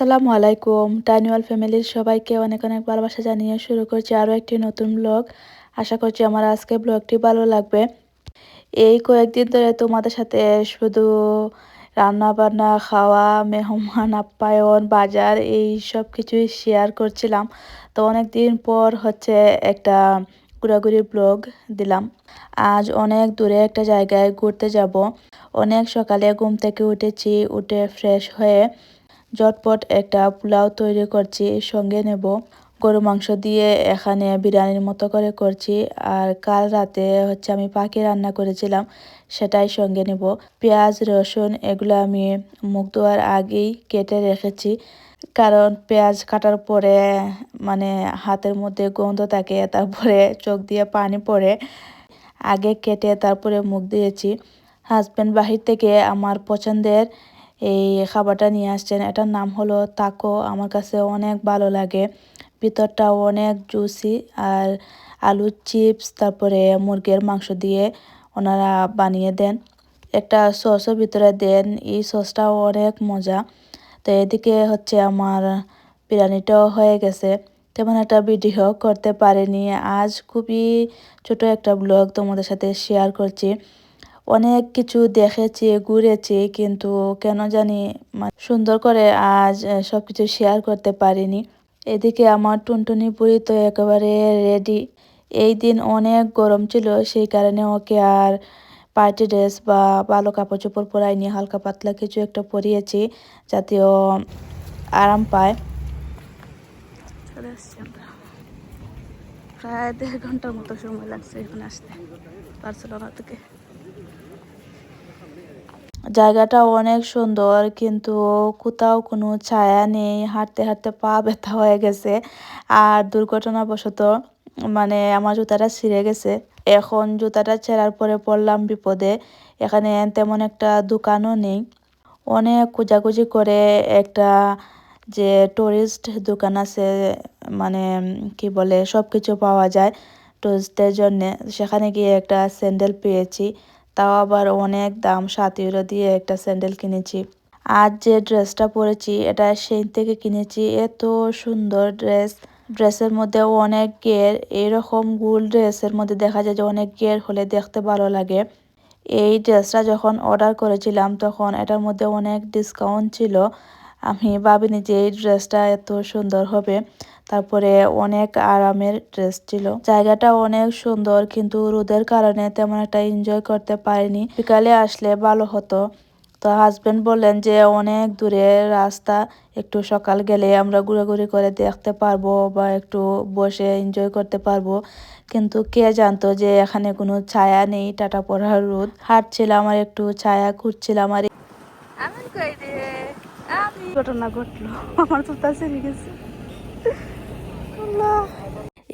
আসসালামু আলাইকুম। টাইনিওয়াল ফ্যামিলির সবাইকে অনেক অনেক ভালোবাসা জানিয়ে শুরু করছি আরও একটি নতুন ব্লগ। আশা করছি আমার আজকে ব্লগটি ভালো লাগবে। এই কয়েকদিন ধরে তোমাদের সাথে শুধু রান্না বান্না খাওয়া, মেহমান, আপ্যায়ন, বাজার এই সব কিছুই শেয়ার করছিলাম। তো অনেক দিন পর হচ্ছে একটা ঘোরাঘুরির ব্লগ দিলাম। আজ অনেক দূরে একটা জায়গায় ঘুরতে যাব। অনেক সকালে ঘুম থেকে উঠেছি, উঠে ফ্রেশ হয়ে ঝটপট একটা পোলাও তৈরি করছি, সঙ্গে নেব গরু মাংস দিয়ে এখানে বিরিয়ানির মতো করে করছি। আর কাল রাতে হচ্ছে আমি পাখি রান্না করেছিলাম, সেটাই সঙ্গে নেব। পেঁয়াজ, রসুন এগুলো আমি মুখ ধোয়ার আগেই কেটে রেখেছি, কারণ পেঁয়াজ কাটার পরে মানে হাতের মধ্যে গন্ধ থাকে, তারপরে চোখ দিয়ে পানি পড়ে। আগে কেটে তারপরে মুখ দিয়েছি। হাজব্যান্ড বাহির থেকে আমার পছন্দের এই খাবারটা নিয়ে আসছেন। এটার নাম হলো তাকো। আমার কাছে অনেক ভালো লাগে। ভিতরটাও অনেক জুসি আর আলুর চিপস তারপরে মুরগির মাংস দিয়ে ওনারা বানিয়ে দেন। একটা সসও ভিতরে দেন। এই সসটাও অনেক মজা। তো এদিকে হচ্ছে আমার বিরিয়ানিটাও হয়ে গেছে। তেমন একটা ভিডিও করতে পারিনি। আজ খুবই ছোট একটা ব্লগ তোমাদের সাথে শেয়ার করছি। অনেক কিছু দেখেছি, ঘুরেছি, কিন্তু কেন জানি সুন্দর করে আজ সব কিছু শেয়ার করতে পারিনি। এদিকে আমার টুনটুনি পুরি তো একেবারে রেডি এই দিন অনেক গরম ছিল, সেই কারণে ওকে আর পার্টি ড্রেস বা ভালো কাপড় চোপড় পরাইনি হালকা পাতলা কিছু একটা পরিয়েছি যাতে ও আরাম পায়। প্রায় দেড় ঘণ্টার মতো সময় লাগছে এখানে আসতে, বার্সেলোনা থেকে। জায়গাটা অনেক সুন্দর, কিন্তু কোথাও কোনো ছায়া নেই, হাঁটতে হাঁটতে পা ব্যথা হয়ে গেছে। আর দুর্ঘটনাবশত মানে আমার জুতাটা ছিঁড়ে গেছে। এখন জুতাটা ছেঁড়ার পরে পড়লাম বিপদে। এখানে তেমন একটা দোকানও নেই। অনেক খোঁজাখুঁজি করে একটা যে টুরিস্ট দোকান আছে মানে কি বলে সব কিছু পাওয়া যায় টুরিস্টদের জন্যে। সেখানে গিয়ে একটা স্যান্ডেল পেয়েছি। তাও আবার অনেক দাম। সাত ইউরো দিয়ে একটা স্যান্ডেল কিনেছি। আজ যে ড্রেসটা পরেছি, এটা সেই থেকে কিনেছি। এত সুন্দর ড্রেস ড্রেসের মধ্যে অনেক গের এরকম গুল ড্রেসের মধ্যে দেখা যায় যে অনেক গের হলে দেখতে ভালো লাগে। এই ড্রেসটা যখন অর্ডার করেছিলাম, তখন এটার মধ্যে অনেক ডিসকাউন্ট ছিল। আমি ভাবিনি যে এই ড্রেসটা এত সুন্দর হবে। তারপরে অনেক আরামের ড্রেস ছিল। জায়গাটা অনেক সুন্দর, কিন্তু রোদের কারণে তেমন একটা এনজয় করতে পারিনি। বিকালে আসলে ভালো হতো। তো হাজব্যান্ড বললেন যে অনেক দূরে রাস্তা, একটু সকাল গেলে আমরা ঘুরাঘুরি করে দেখতে পারব বা একটু বসে এনজয় করতে পারব। কিন্তু কে জানতো যে এখানে কোনো ছায়া নেই, টাটা পড়ার রোদ। হাঁটছিলাম আর একটু ছায়া খুঁজছিলাম আর ঘটনা ঘটলো। আমার তো তা গেছে।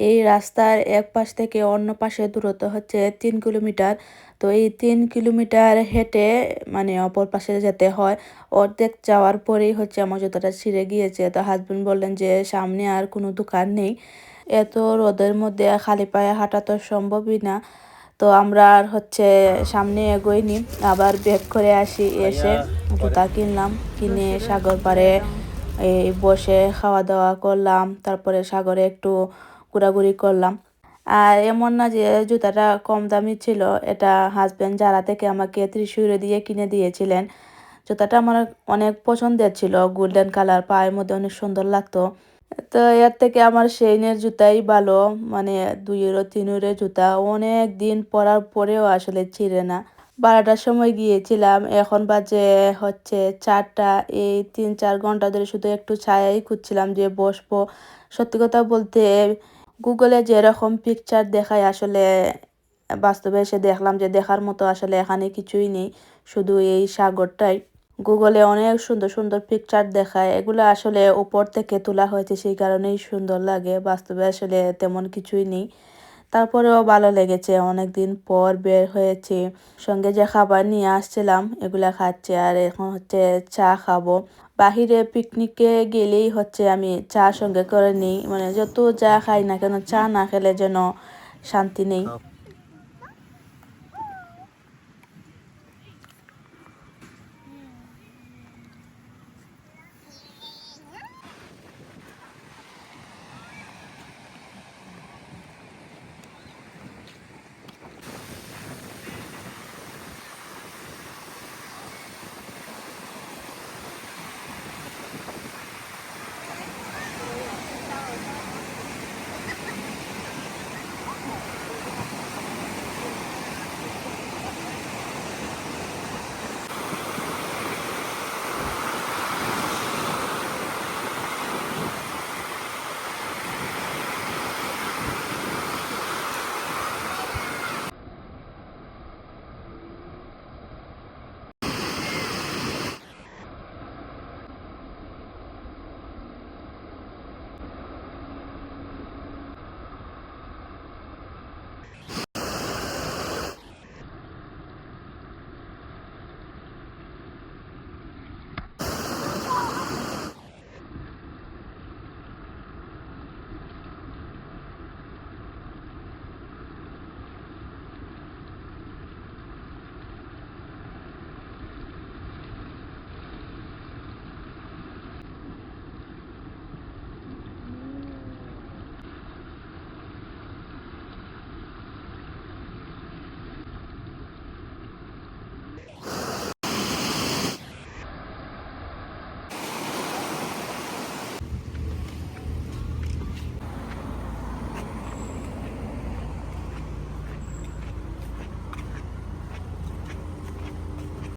এই রাস্তার এক পাশ থেকে অন্য পাশে দূরত্ব হচ্ছে তিন কিলোমিটার। তো এই তিন কিলোমিটার হেঁটে মানে অপর পাশে যেতে হয়। অর্ধেক যাওয়ার পরেই হচ্ছে আমার জুতোটা ছিঁড়ে গিয়েছে। তো হাজব্যান্ড বললেন যে, সামনে আর কোনো দোকান নেই। এত রোদের মধ্যে খালি পায়ে হাঁটা তো সম্ভবই না। তো আমরা আর হচ্ছে সামনে এগোইনি। আবার ব্যাক করে আসি এসে। জুতা কিনলাম কিনে সাগর পাড়ে এই বসে খাওয়া দাওয়া করলাম। তারপরে সাগরে একটু ঘোরাঘুরি করলাম। আর এমন না যে জুতাটা কম দামি ছিল, এটা হাজব্যান্ড যারা থেকে আমাকে ত্রিশুরে দিয়ে কিনে দিয়েছিলেন। জুতাটা আমার অনেক পছন্দের ছিল। গোল্ডেন কালার পায়ের মধ্যে অনেক সুন্দর লাগতো। তো এর থেকে আমার সেইনের জুতাই ভালো মানে দুই ইউরো তিন ইউরো জুতা। অনেক দিন পরার পরেও আসলে ছিঁড়ে না। বারোটার সময় গিয়েছিলাম, এখন বাজে হচ্ছে চারটা। এই তিন চার ঘণ্টা ধরে শুধু একটু ছায়াই খুঁজছিলাম যে বসবো। সত্যি কথা বলতে গুগলে যেরকম পিকচার দেখায়, আসলে বাস্তবে এসে দেখলাম যে দেখার মতো আসলে এখানে কিছুই নেই। শুধু এই সাগরটাই। গুগলে অনেক সুন্দর সুন্দর পিকচার দেখায়। এগুলো আসলে উপর থেকে তোলা হয়েছে, সেই কারণেই সুন্দর লাগে। বাস্তবে আসলে তেমন কিছুই নেই। তারপরেও ভালো লেগেছে। অনেক দিন পর বের হয়েছে। সঙ্গে যে খাবার নিয়ে আসছিলাম, এগুলা খাচ্ছে। আর এখন হচ্ছে চা খাব। বাহিরে পিকনিকে গেলেই হচ্ছে আমি চা সঙ্গে করে নিই। মানে যত যা খাই না কেন, চা না খেলে যেন শান্তি নেই।